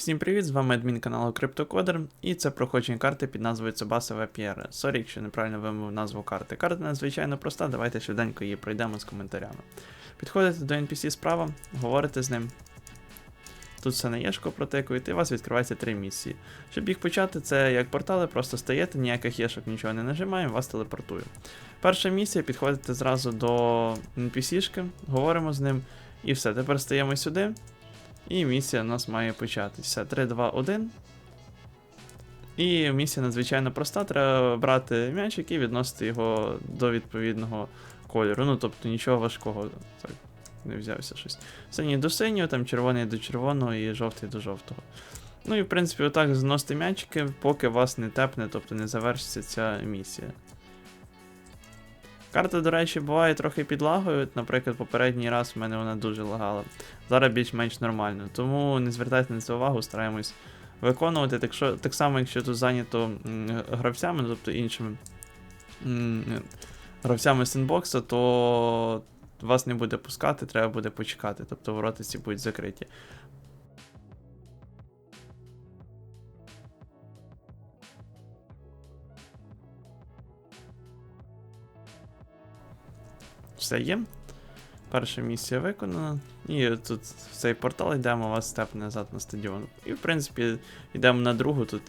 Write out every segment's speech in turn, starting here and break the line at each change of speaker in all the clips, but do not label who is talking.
Всім привіт, з вами адмін каналу CryptoCoder, і це проходження карти під назвою Tsubasa VPR. Сорі, якщо неправильно вимовив назву карти. Карта надзвичайно проста, давайте швиденько її пройдемо з коментарями. Підходите до NPC справа, говорите з ним. Тут все на єшко протикуєте, і у вас відкривається три місії. Щоб їх почати, це як портали, просто стаєте, ніяких єшок нічого не нажимаємо, вас телепортує. Перша місія, підходите зразу до NPC-шки, говоримо з ним, і все. Тепер стаємо сюди. І місія у нас має початися. 3, 2, 1. І місія надзвичайно проста. Треба брати м'ячик і відносити його до відповідного кольору. Ну, тобто нічого важкого. Так, не взявся щось. Синій до синього, там червоний до червоного і жовтий до жовтого. Ну і в принципі, отак зносити м'ячики, поки вас не тепне, тобто не завершиться ця місія. Карта, до речі, буває трохи підлагою. Наприклад, попередній раз в мене вона дуже лагала. Зараз більш-менш нормально. Тому не звертайте на це увагу, стараємось виконувати. Так, що, так само, якщо тут зайнято гравцями, тобто іншими гравцями синбокса, то вас не буде пускати, треба буде почекати. Тобто ворота ці будуть закриті. Все. Перша місія виконана. І тут в цей портал йдемо, вас степ назад на стадіон. І в принципі йдемо на другу, тут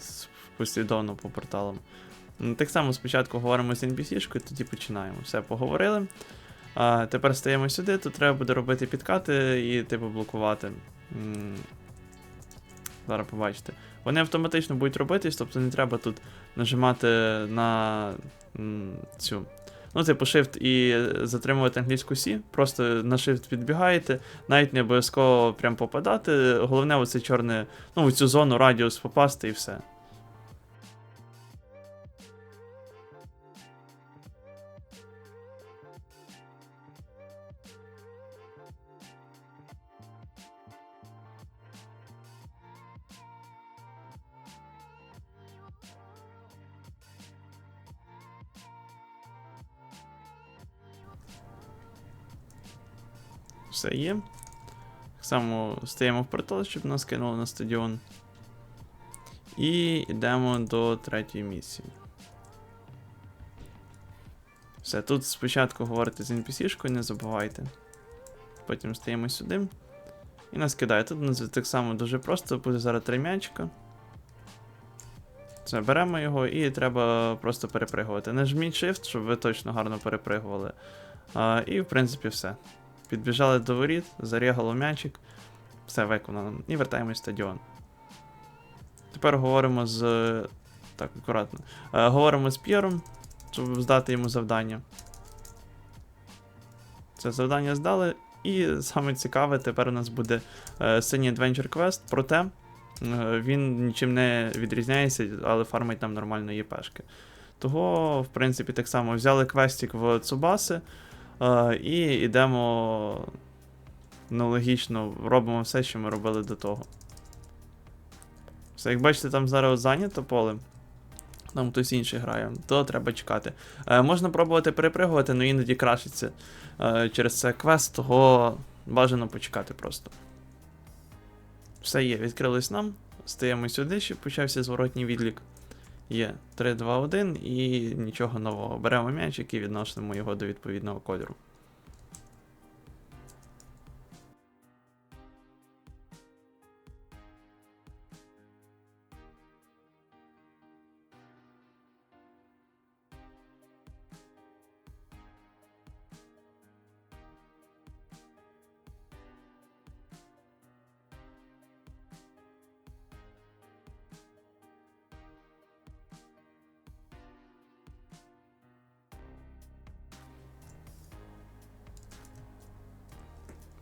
послідовно по порталам. Так само спочатку говоримо з NPC-шкою, тоді починаємо. Все, поговорили. А, тепер стаємо сюди, тут треба буде робити підкати і типу блокувати. Зараз побачите. Вони автоматично будуть робитись, тобто не треба тут нажимати на цю Ну, типу, Shift і затримувати англійську Сі. Просто на Shift підбігаєте, навіть не обов'язково прям попадати. Головне, оце чорне, ну, в цю зону радіус попасти і все. Все є. Так само стаємо в портал, щоб нас кинуло на стадіон. І йдемо до третьої місії. Все, тут спочатку говорите з NPC-шкою, не забувайте. Потім стаємо сюди. І нас кидає. Тут нас так само дуже просто, буде зараз три м'ячика. Це беремо його і треба просто перепригувати. Нажміть Shift, щоб ви точно гарно перепригували. А, і в принципі все. Підбіжали до воріт, зарягало м'ячик. Все виконано. І вертаємось в стадіон. Тепер говоримо з. Так, акуратно. Е, говоримо з П'єром, щоб здати йому завдання. Це завдання здали. І саме цікаве, тепер у нас буде е, синій Adventure Quest, проте е, він нічим не відрізняється, але фармить там нормально ЄПшки. Того, в принципі, так само взяли квестик в Цубаси. Е, і йдемо аналогічно, робимо все, що ми робили до того. Все, як бачите, там зараз зайнято поле. Там хтось інший грає, то треба чекати. Е, можна пробувати перепригувати, але іноді крашиться е, через це квест, того бажано почекати просто. Все є, відкрились нам. Стаємо сюди, щоб почався зворотній відлік. Є 3, 2, 1 і нічого нового. Беремо м'ячик і відносимо його до відповідного кольору.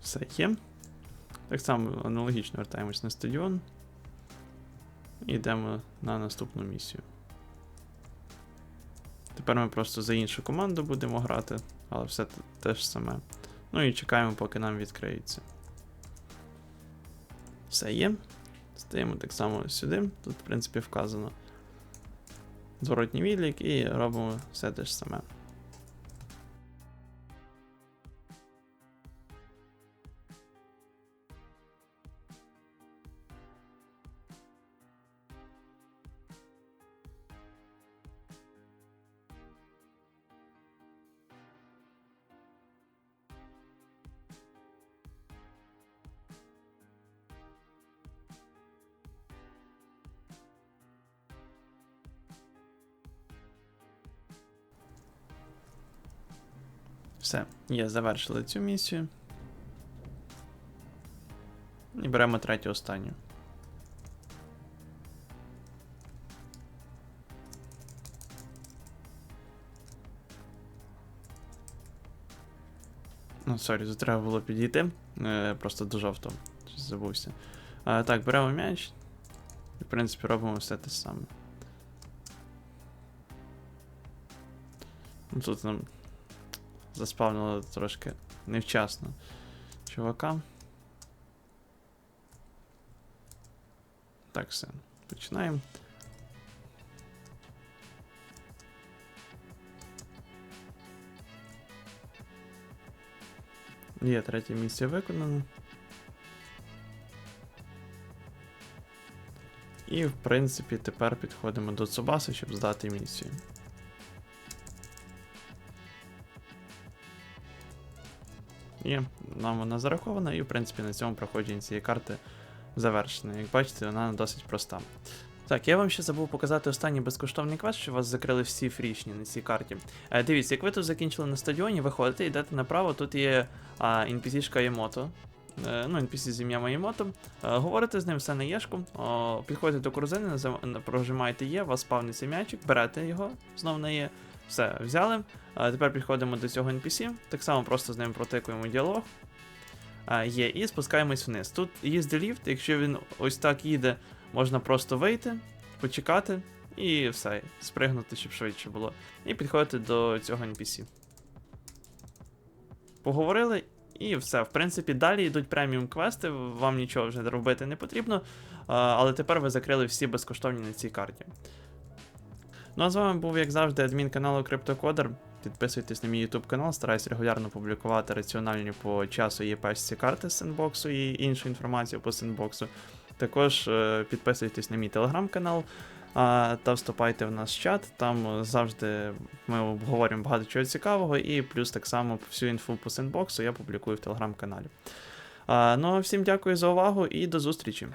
Все є. Так само аналогічно вертаємось на стадіон. І йдемо на наступну місію. Тепер ми просто за іншу команду будемо грати, але все те, ж саме. Ну і чекаємо, поки нам відкриється. Все є. Стаємо так само сюди. Тут, в принципі, вказано зворотній відлік і робимо все те ж саме. Все, є, завершили цю місію. І беремо третю останню. Ну, сорі, тут треба було підійти. Е, просто до жовтого. Щось забувся. А, так, беремо м'яч. І, в принципі, робимо все те саме. Ну, тут нам заспавнило трошки невчасно чувака. Так, все. Починаємо. Є третя місія виконана. І, в принципі, тепер підходимо до Цубаси, щоб здати місію. І нам вона зарахована, і в принципі на цьому проходження цієї карти завершено. Як бачите, вона досить проста. Так, я вам ще забув показати останній безкоштовний квест, що вас закрили всі фрічні на цій карті. Е, дивіться, як ви тут закінчили на стадіоні, виходите, йдете направо, тут є NPC-шка Ємото. Е, ну, NPC з ім'ям Ємото. Е, говорите з ним все на єшку, о, підходите до корзини, прожимаєте Є, вас спавниться м'ячик, берете його знов на Є. Все, взяли. А тепер підходимо до цього NPC, так само просто з ним протикуємо діалог. А, є, і спускаємось вниз. Тут їздить ліфт, якщо він ось так їде, можна просто вийти, почекати і все, спригнути, щоб швидше було. І підходити до цього NPC. Поговорили, і все. В принципі, далі йдуть преміум квести, вам нічого вже робити не потрібно. Але тепер ви закрили всі безкоштовні на цій карті. Ну а з вами був, як завжди, адмін каналу CryptoCoder. Підписуйтесь на мій YouTube канал, стараюсь регулярно публікувати раціональні по часу і пачці карти з сендбоксу і іншу інформацію по сендбоксу. Також е, підписуйтесь на мій телеграм-канал та вступайте в наш чат. Там завжди ми обговорюємо багато чого цікавого, і плюс так само всю інфу по сендбоксу я публікую в телеграм-каналі. Ну а всім дякую за увагу і до зустрічі!